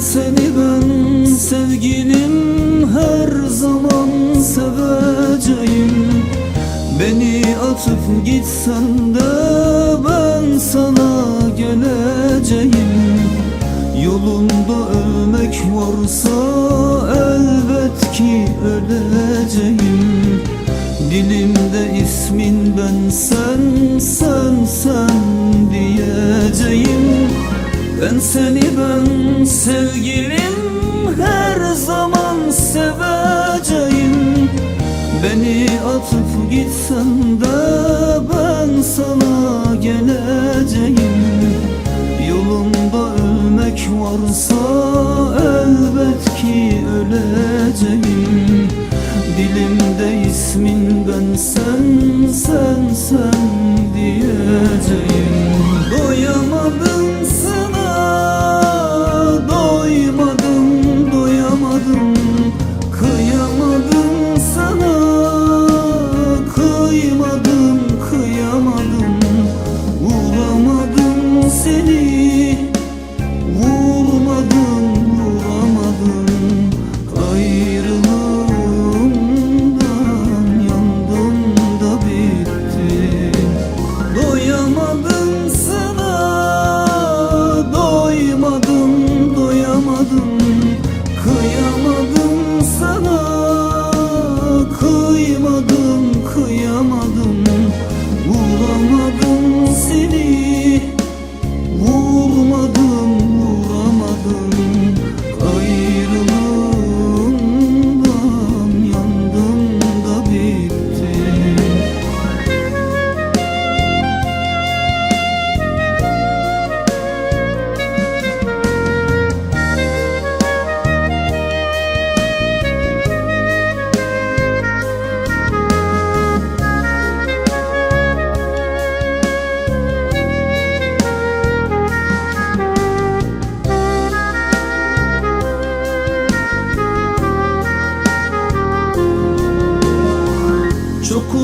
seni ben sevgilim her zaman seveceğim. Beni atıp gitsen de ben sana geleceğim. Yolunda ölmek varsa elbet ki öleceğim. Dilimde ismin ben sen sen sen Ben seni ben sevgilim her zaman seveceğim. Beni atıp gitsen de ben sana geleceğim. Yolunda ölmek varsa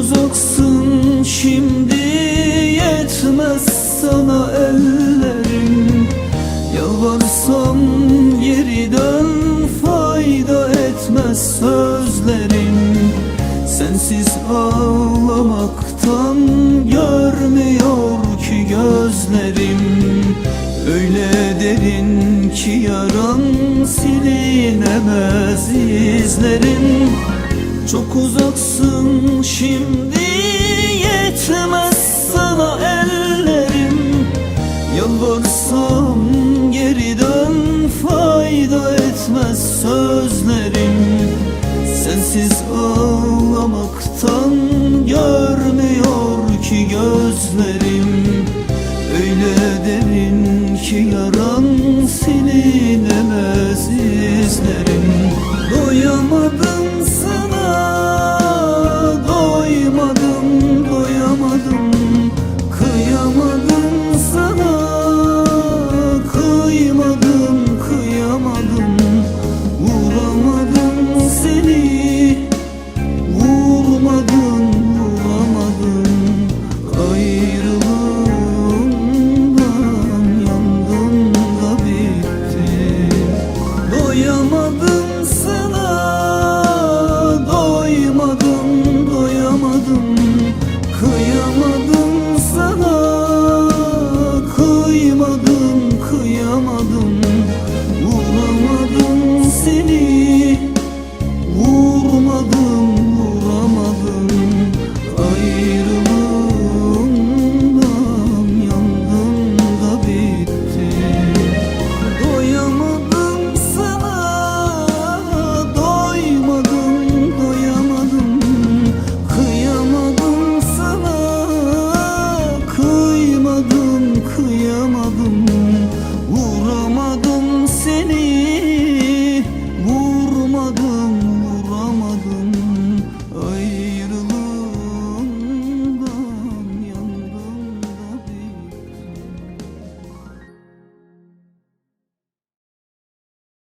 uzaksın şimdi yetmez sana ellerim. Yalvarsam geri dön fayda etmez sözlerim. Sensiz ağlamaktan görmüyor ki gözlerim. Öyle derin ki yaran silinemez izlerin çok uzaksın şimdi yetmez sana ellerim. Yalvarsam geri dön fayda etmez sözlerim. Sensiz ağlamaktan gör